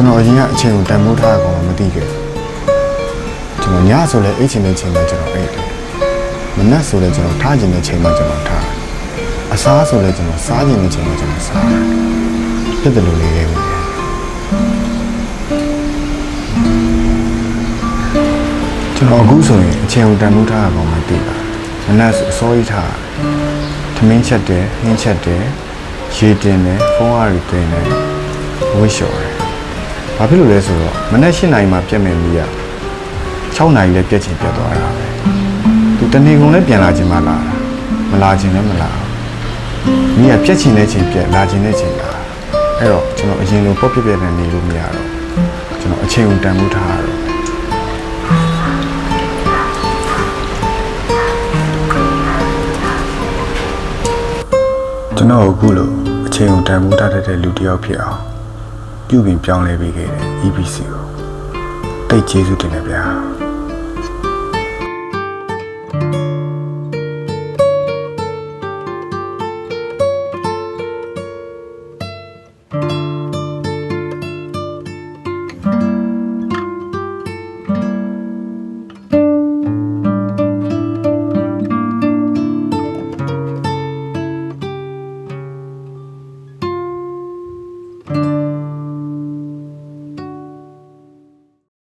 ကျွန်တော်အရင်ကအချိန်ကိုတန်ဖိုးထားအောင်မသိခဲ့ဘူးကျွန်တော်ညဆိုလဲအိတ်ချင်တဲ့ချိန်မှာကျွန်တော်အိတ်တယ်မနက်ဆိုလဲကျွန်တော်ထားချင်တဲ့ချိန်မှာကျွန်တော်ထားတယ်အစားဆိုလဲကျွန်တော်စားချင်တဲ့ချိန်မှာကျွန်တော်စားတယ်ဖြစ်တယ်လို့လေးခဲ့ပြီကျွန်တော်အခုဆိုရင်အချိန်ကိုတန်ဖိုးထားအောင်မသိပါဘူးမနက်ဆိုအစောကြီးထားတယ်ထမင်းချက်တယ်နှင်းချက်တယ်ရေတင်တယ်ဖုန်းအားတွေတင်တယ်ဝှက်လျှော်တယ် ဘာဖြစ်လို့လဲဆိုတော့မနက်၈နာရီမှပြတ်မယ်မီးရ6နာရီလည်းပြတ်ချင်ပြတ်သွားတာပဲသူတနေကုန်လည်းပြန်လာခြင်းမလာတာမလာခြင်းလည်းမလာဘူးမီးကပြတ်ချင်တဲ့ချိန်ပြတ်လာခြင်းတဲ့ချိန်လာအဲ့တော့ကျွန်တော်အရင်လိုပေါ့ပြက်ပြက်နဲ့နေလို့မရတော့ကျွန်တော်အချိန်ကိုတန်ဖိုးထားရတော့ကျွန်တော်အခုလိုအချိန်ကိုတန်ဖိုးထားတတ်တဲ့လူတစ်ယောက်ဖြစ်အောင် ပြုပြင်ပြောင်းလဲပေးခဲ့တဲ့ EBC ကိုတိတ်ကျေးဇူးတင်တယ်ဗျာ